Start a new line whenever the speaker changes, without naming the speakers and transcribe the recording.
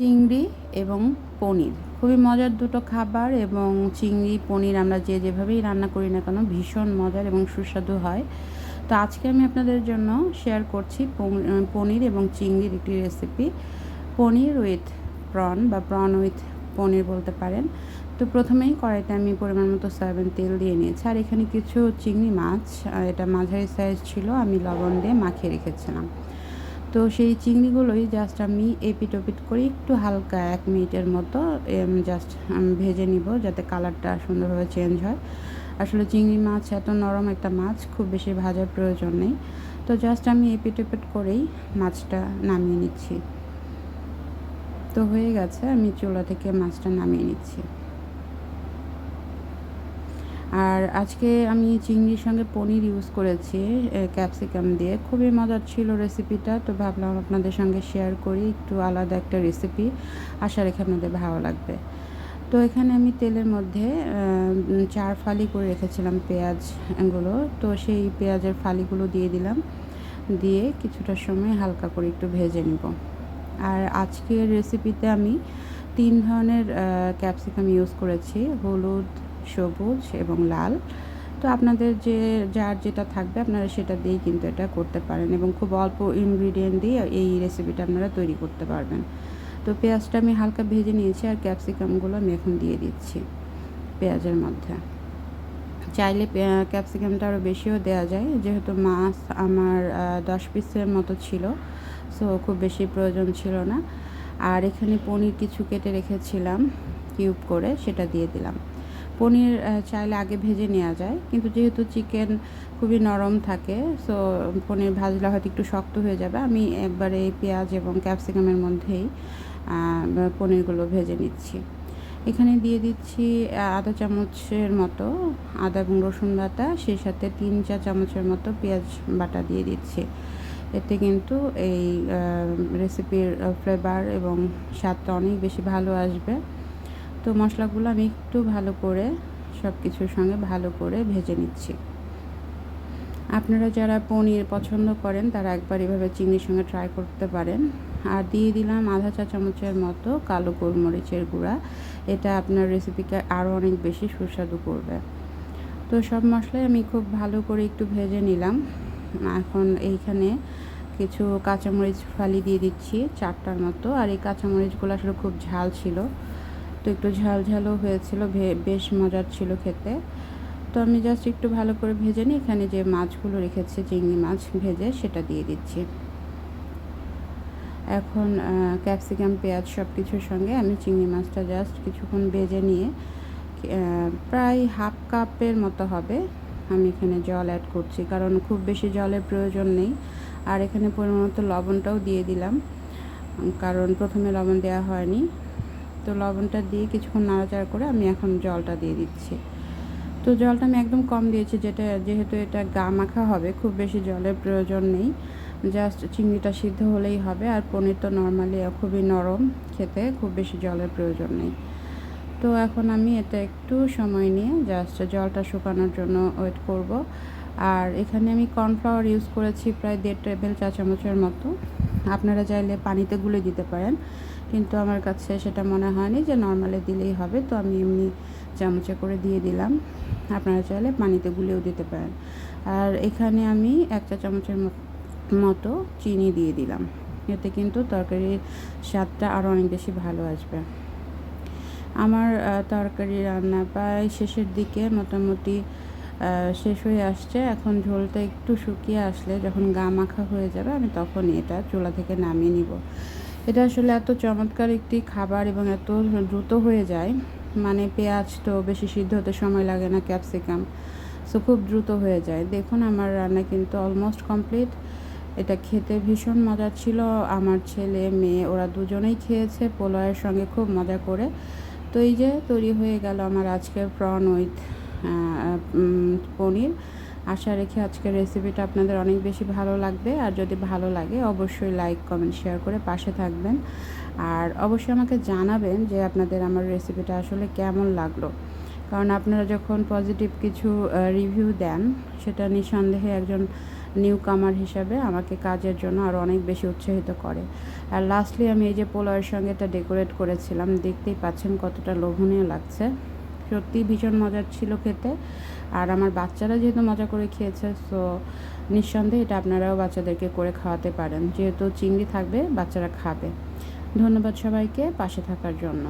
চিংড়ি এবং পনির। খুবই মজার দুটো খাবার এবং চিংড়ি, পনির আমরা যে যেভাবেই রান্না করি না কেন, ভীষণ মজার এবং সুস্বাদু হয়। তো আজকে আমি আপনাদের জন্য শেয়ার করছি পন- পনির এবং চিংড়ির একটি রেসিপি পনির উইথ প্রন বা প্রন উইথ পনির বলতে পারেন। তো প্রথমেই কড়াইতে আমি পরিমাণ মতো সয়াবিন তেল দিয়ে নিয়েছি। আর এখানে কিছু চিংড়ি মাছ এটা মাঝারি সাইজ ছিল, আমি লবণ দিয়ে মাখিয়ে রেখেছিলাম। তো সেই চিংড়িগুলোই জাস্ট আমি এপিট ওপিট করে একটু হালকা এক মিনিটের মতো জাস্ট আমি ভেজে নিব যাতে কালারটা সুন্দরভাবে চেঞ্জ হয়। আসলে চিংড়ি মাছ এত নরম একটা মাছ, খুব বেশি ভাজার প্রয়োজন নেই। তো জাস্ট আমি এপিট ওপিট করেই মাছটা নামিয়ে নিচ্ছি। তো হয়ে গেছে, আমি চুলা থেকে মাছটা নামিয়ে নিচ্ছি। আর আজকে আমি চিংড়ির সঙ্গে পনির ইউজ করেছি ক্যাপসিকাম দিয়ে। খুবই মজার ছিল রেসিপিটা তো ভাবলাম আপনাদের সঙ্গে শেয়ার করি, একটু আলাদা একটা রেসিপি আশা রেখে আপনাদের ভালো লাগবে। তো এখানে আমি তেলের মধ্যে চার ফালি করে রেখেছিলাম পেঁয়াজগুলো তো সেই পেঁয়াজের ফালিগুলো দিয়ে দিলাম। দিয়ে কিছুটা সময় হালকা করে একটু ভেজে নিব। আর আজকের রেসিপিতে আমি তিন ধরনের ক্যাপসিকাম ইউজ করেছি। হলুদ সবুজ এবং লাল। তো আপনাদের যে, যার যেটা থাকবে আপনারা সেটা দিয়েই কিন্তু এটা করতে পারেন এবং খুব অল্প ইনগ্রিডিয়েন্ট দিয়ে এই রেসিপিটা আপনারা তৈরি করতে পারবেন। তো পেঁয়াজটা আমি হালকা ভেজে নিয়েছি আর ক্যাপসিকামগুলো আমি এখন দিয়ে দিচ্ছি পেঁয়াজের মধ্যে। চাইলে ক্যাপসিকামটা আরও বেশিও দেওয়া যায়, যেহেতু মাছ আমার দশ পিসের মতো ছিল সো খুব বেশি প্রয়োজন ছিল না। আর এখানে পনির কিছু কেটে রেখেছিলাম কিউব করে সেটা দিয়ে দিলাম। পনির চাইলে আগে ভেজে নেওয়া যায়। কিন্তু যেহেতু চিকেন খুবই নরম থাকে সো পনির ভাজলে হয়তো একটু শক্ত হয়ে যাবে। আমি একবারে পেঁয়াজ এবং ক্যাপসিকামের মধ্যেই পনিরগুলো ভেজে নিচ্ছি। এখানে দিয়ে দিচ্ছি আধা চামচের মতো আদা এবং রসুন বাটা, সেই সাথে তিন চা চামচের মতো পেঁয়াজ বাটা দিয়ে দিচ্ছি। এতে কিন্তু এই রেসিপির ফ্লেভার এবং স্বাদটা অনেক বেশি ভালো আসবে। তো মশলাগুলো আমি একটু ভালো করে সব কিছুর সঙ্গে ভালো করে ভেজে নিচ্ছি। আপনারা যারা পনির পছন্দ করেন, তারা একবার এভাবে চিংড়ির সঙ্গে ট্রাই করতে পারেন। আর দিয়ে দিলাম আধা চা চামচের মতো কালো গোলমরিচের গুঁড়া। এটা আপনার রেসিপিকে আরও অনেক বেশি সুস্বাদু করবে। তো সব মশলাই আমি খুব ভালো করে একটু ভেজে নিলাম। এখন এইখানে কিছু কাঁচামরিচ ফালি দিয়ে দিচ্ছি চারটার মতো। আর এই কাঁচামরিচগুলো আসলে খুব ঝাল ছিল। তো একটু ঝাল ঝালও হয়েছিল বেশ মজার ছিল খেতে। তো আমি জাস্ট একটু ভালো করে ভেজে নিই, এখানে যে মাছগুলো রেখেছি, চিংড়ি মাছ ভেজে সেটা দিয়ে দিচ্ছি। এখন ক্যাপসিকাম পেঁয়াজ সব কিছুর সঙ্গে আমি চিংড়ি মাছটা জাস্ট কিছুক্ষণ ভেজে নিয়ে প্রায় হাফ কাপের মতো হবে। আমি এখানে জল অ্যাড করছি, কারণ খুব বেশি জলের প্রয়োজন নেই। আর এখানে পরিমাণ মতো লবণটাও দিয়ে দিলাম, কারণ প্রথমে লবণ দেওয়া হয়নি। তো লবণটা দিয়ে কিছুক্ষণ নাড়াচাড়া করে আমি এখন জলটা দিয়ে দিচ্ছি। তো জলটা আমি একদম কম দিয়েছি, যেটা যেহেতু এটা গা মাখা হবে, খুব বেশি জলের প্রয়োজন নেই। জাস্ট চিংড়িটা সিদ্ধ হলেই হবে, আর পনির তো নর্মালি খুবই নরম খেতে, খুব বেশি জলের প্রয়োজন নেই। তো এখন আমি এটা একটু সময় নিয়ে জাস্ট জলটা শুকানোর জন্য ওয়েট করব। আর এখানে আমি কর্নফ্লাওয়ার ইউজ করেছি প্রায় দেড় টেবিল চা চামচের মতো। আপনারা চাইলে পানিতে গুলে দিতে পারেন। কিন্তু আমার কাছে সেটা মনে হয়নি যে নর্মালে দিলেই হবে, তো আমি এমনি চামচে করে দিয়ে দিলাম। আপনারা চাইলে পানিতে গুলেও দিতে পারেন। আর এখানে আমি এক চা চামচের মতো চিনি দিয়ে দিলাম। এতে কিন্তু তরকারির স্বাদটা আরও অনেক বেশি ভালো আসবে। আমার তরকারি রান্না প্রায় শেষের দিকে মোটামুটি শেষ হয়ে আসছে। এখন ঝোলটা একটু শুকিয়ে আসলে যখন গা মাখা হয়ে যাবে, আমি তখন এটা চুলা থেকে নামিয়ে নিব। এটা আসলে এত চমৎকার একটি খাবার এবং এত দ্রুত হয়ে যায়। মানে পেঁয়াজ তো বেশি সিদ্ধ হতে সময় লাগে না, ক্যাপসিকাম। সো খুব দ্রুত হয়ে যায়। দেখুন, আমার রান্না কিন্তু অলমোস্ট কমপ্লিট এটা খেতে ভীষণ মজার ছিল। আমার ছেলে, মেয়ে, ওরা দুজনেই খেয়েছে। পোলাওয়ের সঙ্গে খুব মজা করে। তো এই যে, তৈরি হয়ে গেল আমার আজকের প্রন উইথ পনির। আশা রেখে আজকের রেসিপিটা আপনাদের অনেক বেশি ভালো লাগবে। আর যদি ভালো লাগে, অবশ্যই লাইক কমেন্ট শেয়ার করে পাশে থাকবেন। আর অবশ্যই আমাকে জানাবেন যে আপনাদের আমার রেসিপিটা আসলে কেমন লাগল। কারণ আপনারা যখন পজিটিভ কিছু রিভিউ দেন, সেটা নিঃসন্দেহে একজন নিউ কামার হিসাবে আমাকে কাজের জন্য আরও অনেক বেশি উৎসাহিত করে। আর লাস্টলি আমি এই যে পোলাওয়ের সঙ্গে এটা ডেকোরেট করেছিলাম, দেখতেই পাচ্ছেন কতটা লোভনীয় লাগছে। সত্যিই ভীষণ মজার ছিল খেতে। আর আমার বাচ্চারা যেহেতু মজা করে খেয়েছে সো নিঃসন্দেহে এটা আপনারাও বাচ্চাদেরকে করে খাওয়াতে পারেন। যেহেতু চিংড়ি থাকবে, বাচ্চারা খাবে। ধন্যবাদ সবাইকে পাশে থাকার জন্য।